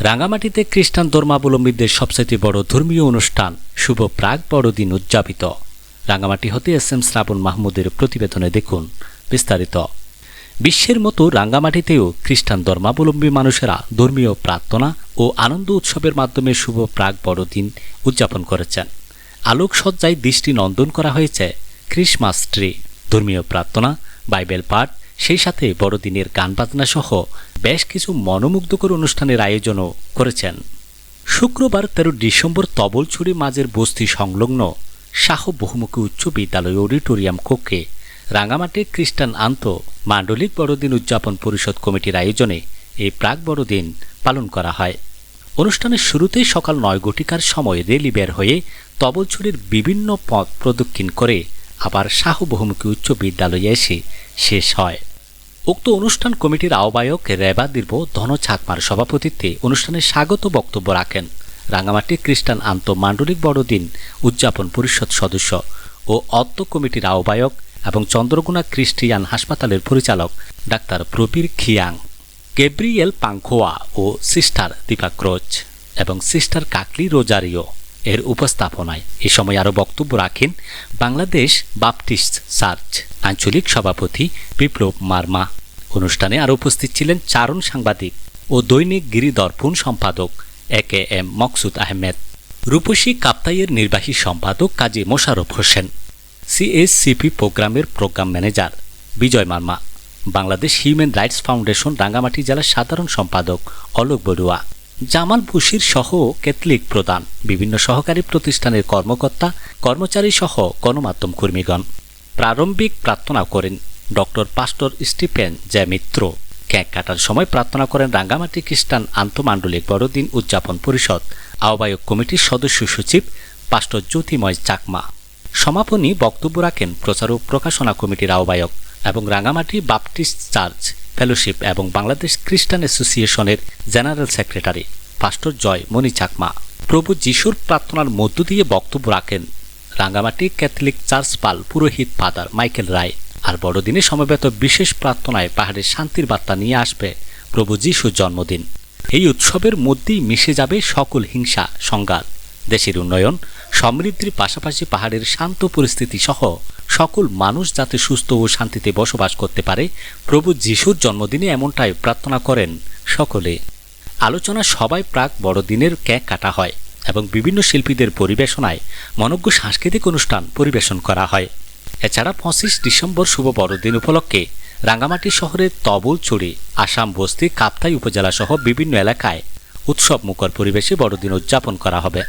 রাঙামাটিতে খ্রিস্টান ধর্মাবলম্বীদের সবচেয়ে বড় ধর্মীয় অনুষ্ঠান শুভ প্রাক বড়দিন উদযাপিত। রাঙামাটি হতে এস এম শ্রাবণ মাহমুদের প্রতিবেদনে দেখুন বিস্তারিত। বিশ্বের মতো রাঙ্গামাটিতেও খ্রিস্টান ধর্মাবলম্বী মানুষেরা ধর্মীয় প্রার্থনা ও আনন্দ উৎসবের মাধ্যমে শুভ প্রাক বড়দিন উদযাপন করেছেন। আলোকসজ্জায় দৃষ্টি নন্দন করা হয়েছে ক্রিসমাস ট্রি। ধর্মীয় প্রার্থনা, বাইবেল পাঠ সেই সাথে বড়দিনের গান বাজনা সহ বেশ কিছু মনোমুগ্ধকর অনুষ্ঠানের আয়োজনও করেছেন। শুক্রবার তেরো ডিসেম্বর তবলছড়ি মাঝের বস্তি সংলগ্ন শাহ বহুমুখী উচ্চ বিদ্যালয় অডিটোরিয়াম কক্ষে রাঙামাটি খ্রিস্টান আন্ত মান্ডলিক বড়দিন উদযাপন পরিষদ কমিটির আয়োজনে এই প্রাক বড়দিন পালন করা হয়। অনুষ্ঠানের শুরুতেই সকাল নয় ঘটিকার সময় রেলি বের হয়ে তবলছড়ির বিভিন্ন পথ প্রদক্ষিণ করে আবার শাহ বহুমুখী উচ্চ বিদ্যালয়ে এসে শেষ হয়। উক্ত অনুষ্ঠান কমিটির আহ্বায়ক রেবা দীর্ঘ ধন ছাকমার সভাপতিত্বে অনুষ্ঠানে স্বাগত বক্তব্য রাখেন রাঙামাটি খ্রিস্টান আন্ত মান্ডলিক বড়দিন উদযাপন পরিষদ সদস্য ও অত্ত কমিটির আহ্বায়ক এবং চন্দ্রগুনা খ্রিস্টিয়ান হাসপাতালের পরিচালক ডাক্তার প্রবীর খিয়াং, গেব্রিয়েল পাংখোয়া ও সিস্টার দীপাক্রোচ এবং সিস্টার কাকলি রোজারিও। এর উপস্থাপনায় এ সময় আরও বক্তব্য রাখেন বাংলাদেশ বাপটিস্ট চার্চ আঞ্চলিক সভাপতি বিপ্লব মার্মা। অনুষ্ঠানে আরও উপস্থিত ছিলেন চারণ সাংবাদিক ও দৈনিক গিরিদর্পণ সম্পাদক এ কে এম মকসুদ আহমেদ। রূপসী কাপ্তাইয়ের নির্বাহী সম্পাদক কাজী মোশারফ হোসেন। সিএসসিপি প্রোগ্রামের programme manager Bijoy Marma. Bangladesh human rights foundation Rangamati জেলার সাধারণ সম্পাদক অলোক বড়ুয়া। জামাল বশির সহ ক্যাথলিক প্রধান। বিভিন্ন সহকারী প্রতিষ্ঠানের কর্মকর্তা কর্মচারী সহ গণমাধ্যম কর্মীগণ। প্রারম্ভিক প্রার্থনা করেন ডক্টর পাস্টর স্টিফেন জয় মিত্র ক্যাক কাটার সময় প্রার্থনা করেন রাঙ্গামাটি খ্রিস্টান আন্তমান্ডলিক বড়দিন উদযাপন পরিষদ। আহ্বায়ক কমিটির সদস্য সচিব পাস্টর জ্যোতিময় চাকমা। সমাপনী বক্তব্য রাখেন প্রচার ও প্রকাশনা কমিটির আহ্বায়ক এবং রাঙ্গামাটি বাপটিস্ট চার্চ ফেলোশিপ এবং বাংলাদেশ খ্রিস্টান অ্যাসোসিয়েশনের general secretary, pastor Joy Moni Chakma. প্রভু যিশুর প্রার্থনার মধ্য দিয়ে বক্তব্য রাখেন রাঙ্গামাটি ক্যাথলিক চার্চ পাল পুরোহিত ফাদার মাইকেল রায়। আর বড়দিনে সমবেত বিশেষ প্রার্থনায় পাহাড়ের শান্তির বার্তা নিয়ে আসবে প্রভু যিশুর জন্মদিন। এই উৎসবের মধ্যেই মিশে যাবে সকল হিংসা, সংঘাত। দেশের উন্নয়ন, সমৃদ্ধির পাশাপাশি পাহাড়ের শান্ত পরিস্থিতি সহ সকল মানুষ যাতে সুস্থ ও শান্তিতে বসবাস করতে পারে, প্রভু যিশুর জন্মদিনে এমনটাই প্রার্থনা করেন সকলে। আলোচনা সবাই প্রাক বড়দিনের ক্যাক কাটা হয়। এবং বিভিন্ন শিল্পীদের পরিবেশনায় মনজ্ঞ সাংস্কৃতিক অনুষ্ঠান পরিবেশন করা হয়। এছাড়া পঁচিশ ডিসেম্বর শুভ বড়দিন উপলক্ষে রাঙ্গামাটি শহরের তবল, চড়ি, আসাম বস্তি, কাপ্তাই উপজেলাসহ বিভিন্ন এলাকায় উৎসব মুখর পরিবেশে বড়দিন উদযাপন করা হবে।